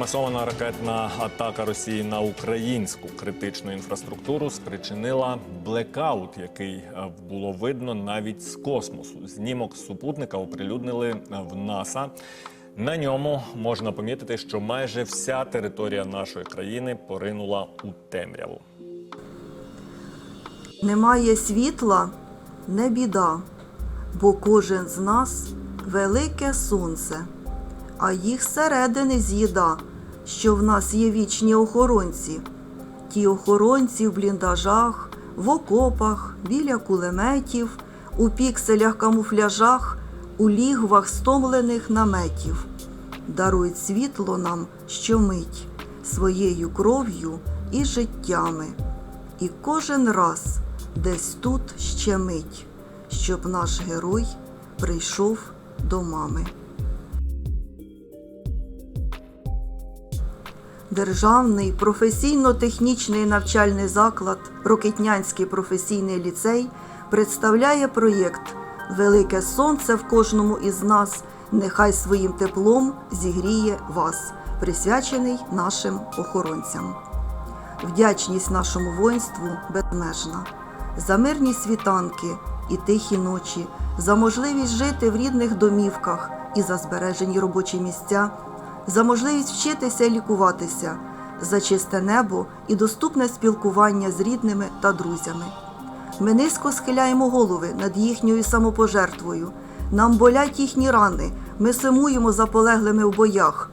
Масована ракетна атака Росії на українську критичну інфраструктуру спричинила блекаут, який е, було видно навіть з космосу. Знімок супутника оприлюднили е, в НАСА. На ньому можна помітити, що майже вся територія нашої країни поринула у темряву. Немає світла, не біда, бо кожен з нас велике сонце, а їх зсередини з'їда, що в нас є вічні охоронці. Ті охоронці в бліндажах, в окопах, біля кулеметів, у пікселях камуфляжах, у лігвах стомлених наметів. Дарують світло нам щомить своєю кров'ю і життями. І кожен раз десь тут ще мить, щоб наш герой прийшов до мами. Державний професійно-технічний навчальний заклад Рокетнянський професійний ліцей представляє проєкт Велике сонце в кожному із нас нехай своїм теплом зігріє вас, присвячений нашим охоронцям. Вдячність нашому воїнству безмежна, за мирні світанки і тихі ночі, за можливість жити в рідних домівках і за збережені робочі місця, за можливість вчитися і лікуватися, за чисте небо і доступне спілкування з рідними та друзями. Ми низько схиляємо голови над їхньою самопожертвою. Нам болять їхні рани, ми сумуємо за полеглими в боях.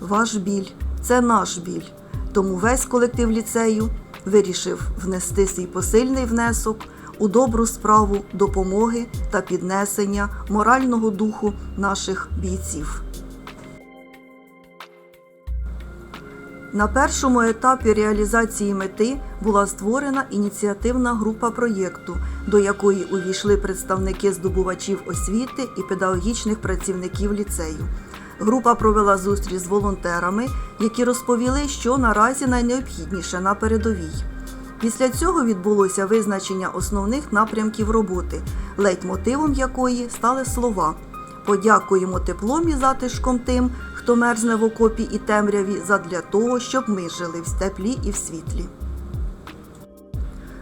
Ваш біль це наш біль. Тому весь колектив ліцею вирішив внести свій посильний внесок у добру справу допомоги та піднесення морального духу наших бійців. На першому етапі реалізації мети була створена ініціативна група проєкту, до якої увійшли представники здобувачів освіти і педагогічних працівників ліцею. Група провела зустріч з волонтерами, які розповіли, що наразі найнеобхідніше на передовій. Після цього відбулося визначення основних напрямків роботи, лейтмотивом якої стали слова Подякуємо теплом і затишком тим, хто мерзне в окопі і темряві, задля того, щоб ми жили в теплі і в світлі.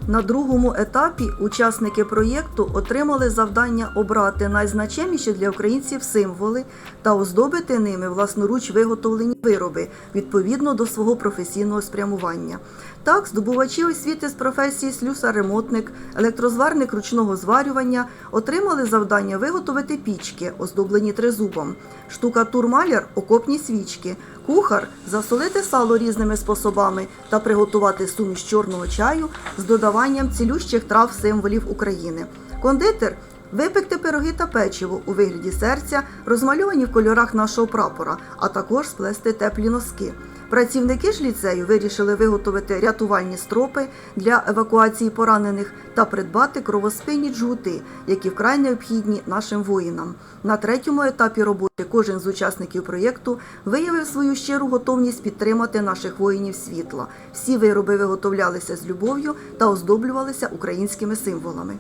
На другому етапі учасники проєкту отримали завдання обрати найзначиміші для українців символи та оздобити ними власноруч виготовлені вироби відповідно до свого професійного спрямування. Так, здобувачі освіти з професії слюсар-ремонтник, електрозварник ручного зварювання отримали завдання виготовити пічки, оздоблені тризубом, штукатур-маляр – окопні свічки, кухар засолити сало різними способами та приготувати суміш чорного чаю з додаванням цілющих трав символів України. Кондитер випекти пироги та печиво у вигляді серця, розмальовані в кольорах нашого прапора, а також сплести теплі носки. Працівники ж ліцею вирішили виготовити рятувальні стропи для евакуації поранених та придбати кровоспинні джгути, які вкрай необхідні нашим воїнам. На третьому етапі роботи кожен з учасників проєкту виявив свою щиру готовність підтримати наших воїнів світла. Всі вироби виготовлялися з любов'ю та оздоблювалися українськими символами.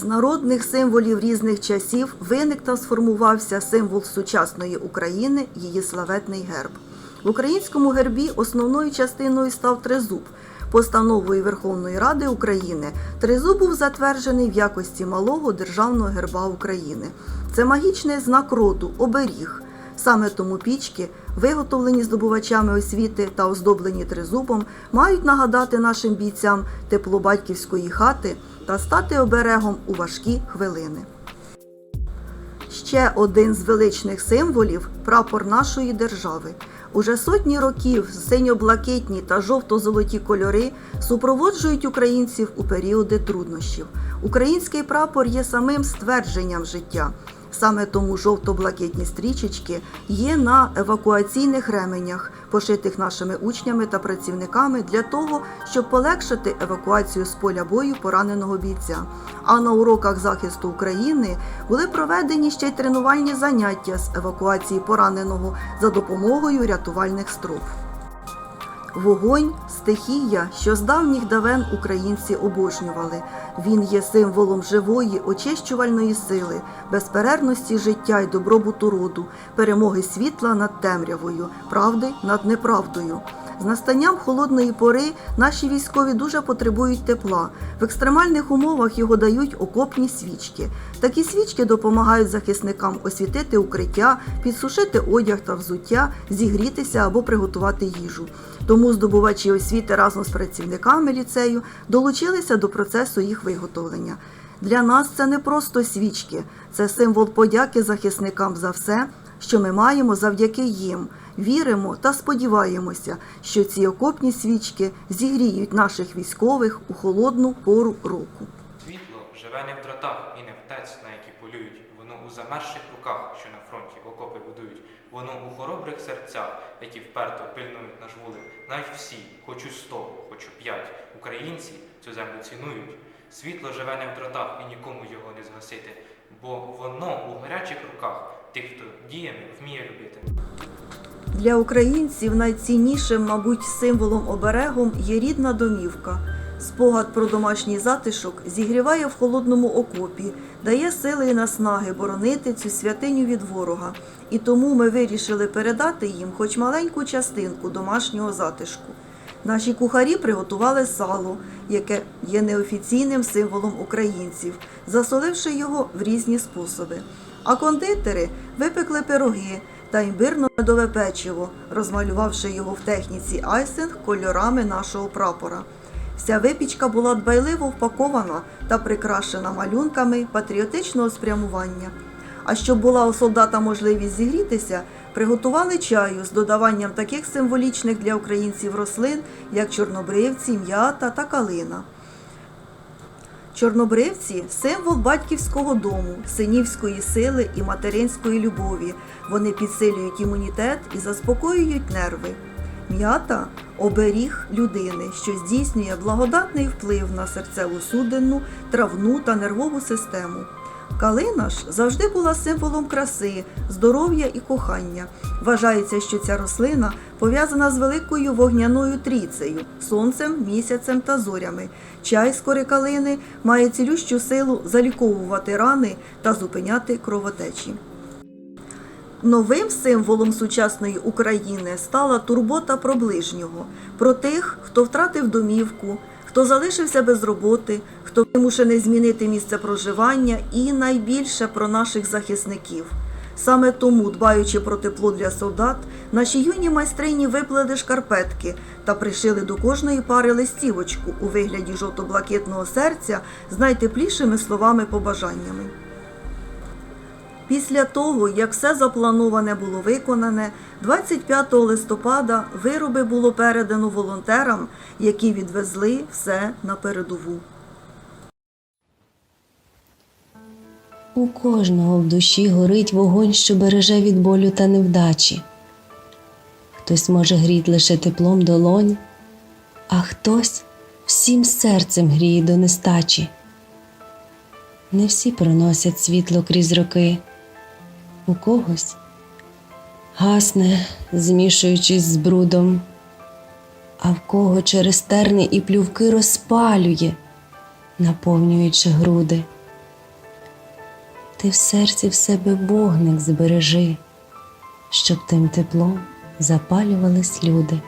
З народних символів різних часів виник та сформувався символ сучасної України, її славетний герб. В українському гербі основною частиною став тризуб. Постановою Верховної Ради України тризуб був затверджений в якості малого державного герба України. Це магічний знак роду, оберіг. Саме тому пічки, виготовлені здобувачами освіти та оздоблені тризубом, мають нагадати нашим бійцям тепло батьківської хати та стати оберегом у важкі хвилини. Ще один з величних символів прапор нашої держави. Уже сотні років синьо-блакитні та жовто-золоті кольори супроводжують українців у періоди труднощів. Український прапор є самим ствердженням життя. Саме тому жовто-блакитні стрічечки є на евакуаційних ременях, пошитих нашими учнями та працівниками для того, щоб полегшити евакуацію з поля бою пораненого бійця. А на уроках захисту України були проведені ще й тренувальні заняття з евакуації пораненого за допомогою рятувальних строп. Вогонь стихія, що з давніх давен українці обожнювали. Він є символом живої, очищувальної сили, безперервності життя й добробуту роду, перемоги світла над темрявою, правди над неправдою. З настанням холодної пори наші військові дуже потребують тепла. В екстремальних умовах його дають окопні свічки. Такі свічки допомагають захисникам освітити укриття, підсушити одяг та взуття, зігрітися або приготувати їжу. Тому здобувачі освіти разом з працівниками ліцею долучилися до процесу їх виготовлення. Для нас це не просто свічки, це символ подяки захисникам за все, що ми маємо завдяки їм. Віримо та сподіваємося, що ці окопні свічки зігріють наших військових у холодну пору року. Світло живе не в дротах і не в ТЕЦ, на які полюють. Воно у замерзших руках, що на фронті окопи будують. Воно у хоробрих серцях, які вперто пильнують наш вулик. Навіть всі, хочу сто, хочу п'ять. Українці цю землю цінують. Світло живе не в дротах і нікому його не згасити, бо воно у гарячих руках тих, хто діями вміє любити. Для українців найціннішим, мабуть, символом оберегом є рідна домівка. Спогад про домашній затишок зігріває в холодному окопі, дає сили і наснаги боронити цю святиню від ворога. І тому ми вирішили передати їм хоч маленьку частинку домашнього затишку. Наші кухарі приготували сало, яке є неофіційним символом українців, засоливши його в різні способи. А кондитери випекли пироги та імбирно-медове печиво, розмалювавши його в техніці айсинг кольорами нашого прапора. Вся випічка була дбайливо впакована та прикрашена малюнками патріотичного спрямування. А щоб була у солдата можливість зігрітися, приготували чаю з додаванням таких символічних для українців рослин, як чорнобривці, м'ята та калина. Чорнобривці символ батьківського дому, синівської сили і материнської любові. Вони підсилюють імунітет і заспокоюють нерви. М'ята оберіг людини, що здійснює благодатний вплив на серцеву судинну, травну та нервову систему. Калина ж завжди була символом краси, здоров'я і кохання. Вважається, що ця рослина пов'язана з великою вогняною трійцею сонцем, місяцем та зорями. Чай з кори калини має цілющу силу заліковувати рани та зупиняти кровотечі. Новим символом сучасної України стала турбота про ближнього, про тих, хто втратив домівку, хто залишився без роботи, хто вимушений змінити місце проживання і найбільше про наших захисників. Саме тому, дбаючи про тепло для солдат, наші юні майстрині виплели шкарпетки та пришили до кожної пари листівочку у вигляді жовто-блакитного серця з найтеплішими словами побажаннями. Після того, як все заплановане було виконане, 25 листопада вироби було передано волонтерам, які відвезли все на передову. У кожного в душі горить вогонь, що береже від болю та невдачі. Хтось може гріти лише теплом долонь, а хтось всім серцем гріє до нестачі. Не всі проносять світло крізь роки, у когось гасне, змішуючись з брудом, а в кого через терни і плювки розпалює, наповнюючи груди ти в серці в себе вогник збережи, щоб тим теплом запалювались люди.